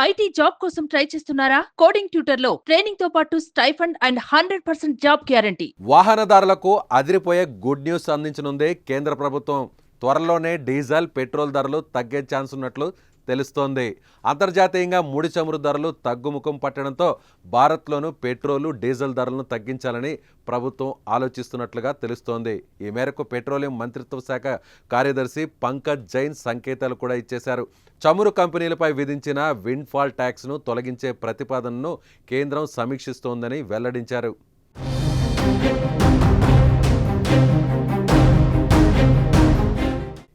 IT job కోసం try చేస్తున్నారా? Coding ట్యూటర్లో ట్రైనింగ్తో పాటు stipend and hundred percent job guarantee. వాహనదారులకు అదిరిపోయే గుడ్ న్యూస్ అందించనుందే కేంద్ర ప్రభుత్వం. త్వరలోనే డీజిల్ పెట్రోల్ ధరలు తగ్గే ఛాన్స్ ఉన్నట్లు తెలుస్తోంది. అంతర్జాతీయంగా ముడి చమురు ధరలు తగ్గుముఖం పట్టడంతో భారత్లోనూ పెట్రోలు డీజిల్ ధరలను తగ్గించాలని ప్రభుత్వం ఆలోచిస్తున్నట్లుగా తెలుస్తోంది. ఈ మేరకు పెట్రోలియం మంత్రిత్వ శాఖ కార్యదర్శి పంకజ్ జైన్ సంకేతాలు కూడా ఇచ్చేశారు. చమురు కంపెనీలపై విధించిన విండ్ఫాల్ ట్యాక్స్ను తొలగించే ప్రతిపాదనను కేంద్రం సమీక్షిస్తోందని వెల్లడించారు.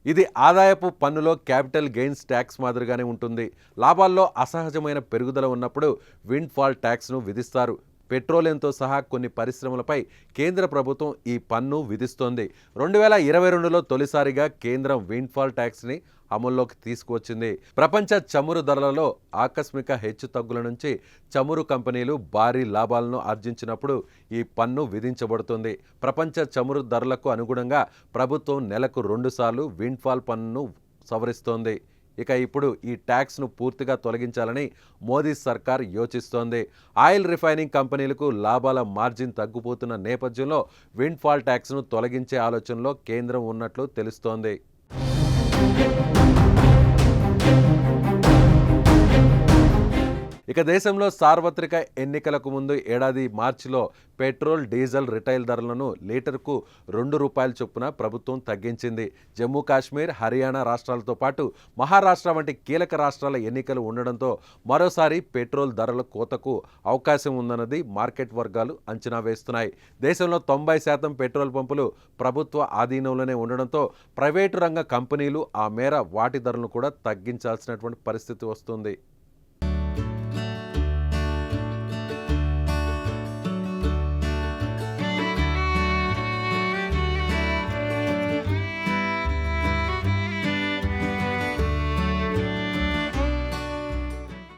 ఇది ఆదాయపు పన్నులో క్యాపిటల్ గెయిన్స్ ట్యాక్స్ మాదిరిగానే ఉంటుంది. లాభాల్లో అసహజమైన పెరుగుదల ఉన్నప్పుడు విండ్ ఫాల్ ట్యాక్స్ను విధిస్తారు. పెట్రోలియంతో సహా కొన్ని పరిశ్రమలపై కేంద్ర ప్రభుత్వం ఈ పన్ను విధిస్తోంది. రెండు వేల ఇరవై రెండులో తొలిసారిగా కేంద్రం విండ్ఫాల్ ట్యాక్స్ని అమల్లోకి తీసుకువచ్చింది. ప్రపంచ చమురు ధరలలో ఆకస్మిక హెచ్చు తగ్గుల నుంచి చమురు కంపెనీలు భారీ లాభాలను ఆర్జించినప్పుడు ఈ పన్ను విధించబడుతుంది. ప్రపంచ చమురు ధరలకు అనుగుణంగా ప్రభుత్వం నెలకు రెండుసార్లు విండ్ఫాల్ పన్నును సవరిస్తోంది. ఇక ఇప్పుడు ఈ ట్యాక్స్ను పూర్తిగా తొలగించాలని మోదీ సర్కార్ యోచిస్తోంది. ఆయిల్ రిఫైనింగ్ కంపెనీలకు లాభాల మార్జిన్ తగ్గిపోతున్న నేపథ్యంలో విండ్ఫాల్ ట్యాక్స్ను తొలగించే ఆలోచనలో కేంద్రం ఉన్నట్లు తెలుస్తోంది. ఇక దేశంలో సార్వత్రిక ఎన్నికలకు ముందు ఏడాది మార్చిలో పెట్రోల్ డీజిల్ రిటైల్ ధరలను లీటర్కు రెండు రూపాయల చొప్పున ప్రభుత్వం తగ్గించింది. జమ్మూ కాశ్మీర్ హర్యానా రాష్ట్రాలతో పాటు మహారాష్ట్ర వంటి కీలక రాష్ట్రాల ఎన్నికలు ఉండడంతో మరోసారి పెట్రోల్ ధరల కోతకు అవకాశం ఉందన్నది మార్కెట్ వర్గాలు అంచనా వేస్తున్నాయి. దేశంలో తొంభై శాతం పెట్రోల్ పంపులు ప్రభుత్వ ఆధీనంలోనే ఉండడంతో ప్రైవేటు రంగ కంపెనీలు ఆ మేర వాటి ధరలను కూడా తగ్గించాల్సినటువంటి పరిస్థితి వస్తుంది.